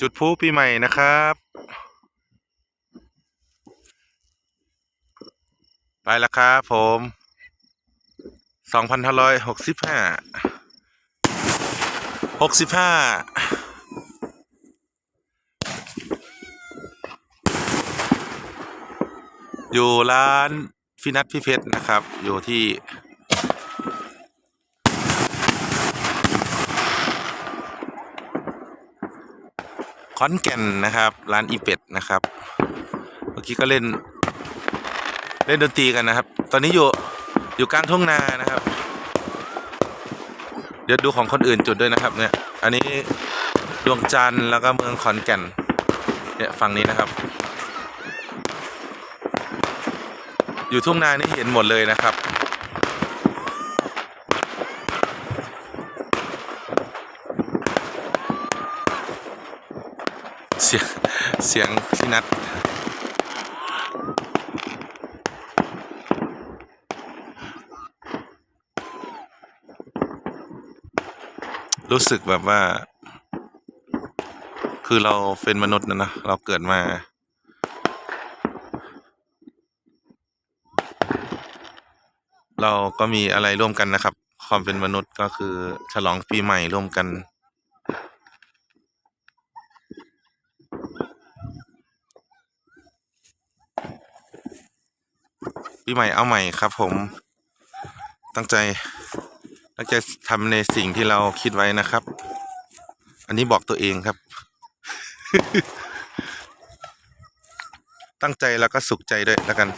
จุดพลุปีใหม่นะครับ ไปแล้วครับผมสองพันห้าร้อยหกสิบห้าหกสิบห้าอยู่ร้านฟินัทพี่เพชรนะครับ อยู่ที่ ขอนแก่นนะครับ ร้านอีเป็ดนะครับเมื่อกี้ก็เล่น เล่นดนตรีกันนะครับ ตอนนี้อยู่อยู่กลางทุ่งนานะครับ เดี๋ยวดูของคนอื่นจุดด้วยนะครับ เนี่ย อันนี้ดวงจันทร์แล้วก็เมืองขอนแก่นเนี่ยฝั่งนี้นะครับ อยู่ทุ่งนานี่เห็นหมดเลยนะครับ สียงเสียงพี่นัทรู้สึกแบบว่า คือเราเป็นมนุษย์นะนะเราเกิดมา เราก็มีอะไรร่วมกันนะครับ ความเป็นมนุษย์ก็คือฉลองปีใหม่ร่วมกัน ปีใหม่เอาใหม่ครับ ผม ตั้งใจ ตั้งใจทำในสิ่งที่เราคิดไว้นะครับ อันนี้บอกตัวเองครับ ตั้งใจแล้วก็สุขใจด้วยแล้วกัน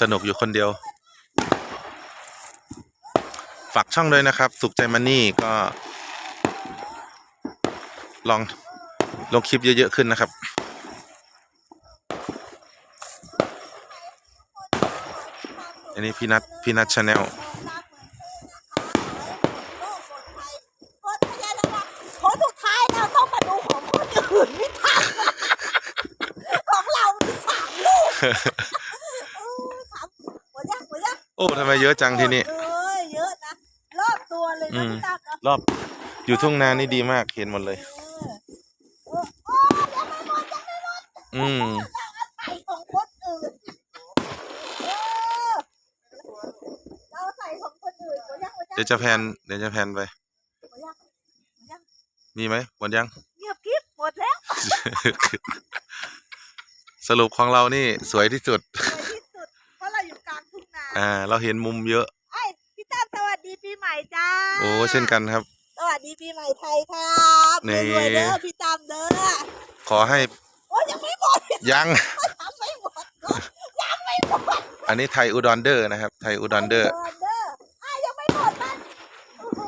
สนุกอยู่คนเดียว ฝากช่องด้วยนะครับ สุขใจมันนี่ก็ ลองลงคลิปเยอะ ๆ ขึ้นนะครับ อันนี้พี่นัทพี่นัทชาแนลค้ดสุดท้ายเราต้องมาดูของคนอื่นไม่ทันของเรามีสามลูกสามหัวยักหัวยักโอ้ทำไมเยอะจังที่นี่ เอ้ยเยอะนะ ร อบตัวเลยอืนะมพี่ตั๊กนะรอบอยู่ทุ่งนานี่ดีมากเห็นหมดเลยเออเออโอ้ยังไม่หมดยังไม่หมดอืม ไข่ของคนอื่นเออเราใส่ของคนอื่นหัวยักษ์หัวยักษ์เดี๋ยวจะแพนเดี๋ยวจะแพนไป หัวยักษ์หัวยักษ์มีไหมหมดยัง เงียบกริบหมดแล้วสรุปของเรานี่สวยที่สุดสวยที่สุดเพราะเราอยู่กลางทุ่งนา อ่า เราเห็นมุมเยอะ โอ้เช่นกันครับ สวัสดีปีใหม่ไทยครับนี่ รวยๆเด้อพี่ตั้มเด้อขอให้โอ้ยยังไม่หมดยังยังไม่หมดยังไม่หมดอันนี้ไทยอุดรเดอร์นะครับ ไทยอุดรเดอร์ เด้ออะยังไม่หมดมันโอ้โห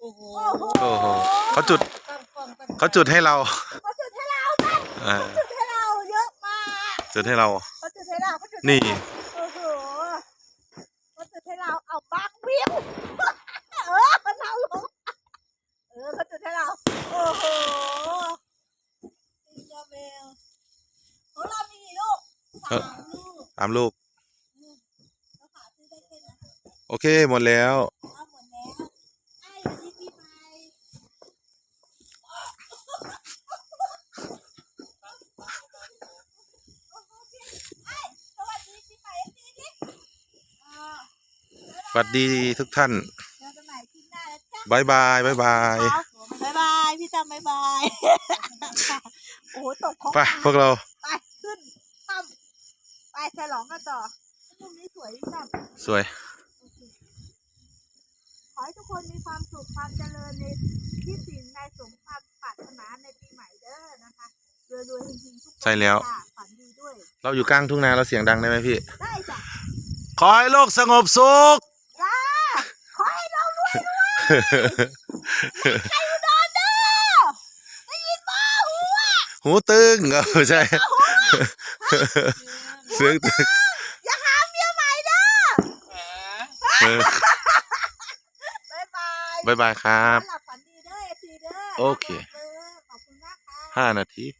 โอ้โหโอ้โหโอ้โหเขาจุดตั้งกล้องตั้งเขาจุดให้เราเขาจุดให้เรากันอ่าจุดให้เราเยอะมากจุดให้เราเขาจุดให้เราเขาจุดให้นี่ เราโอ้โหเขาจุดให้เราเอาบังวิวเออเราลงเออเขาจุดให้เราโอ้โหนี่เจ้าแมวของเรามีกี่ ลูกสามลูกตามลูกเราหาซื้อได้แค่นั้นโอเค หมดแล้วเอาหมดแล้วไอ้วันนี้ปีใหม่ไอ้สวัสดีปีใหม่เอฟซีดิอ่าสวัสดีทุกท่าน เจอกันใหม่คลิปหน้านะจ๊ะบายบาย บายบายครับบ๊ายบาย พี่จำบ๊ายบาย โอ้โหตกของ ไป พวกเราไปขึ้นตั้มไป ฉลองกันต่อมุมนี้สวยพี่จำสวย ขอให้ทุกคนมีความสุขความเจริญในที่สิ่งในสมความปรารถนาในปีใหม่เด้อนะคะรวยๆจริงๆทุกคนใช่แล้ว จ้ะฝันดีด้วย เราอยู่กลางทุ่งนาเราเสียงดังได้ไหมพี่ ได้จ้ะขอให้โลกสงบสุข จ้าขอให้เรารวยรวยใครอุดรเด้อได้ยินมาหูอะหูตึงเออใช่เสียงตึงอย่าหาเมียใหม่เด้อเออบ๊ายบายบายบายครับ หลับฝันดีเด้อเอฟซีเด้อโอเครักเด้อขอบคุณมากค่ะ ห้านาทีค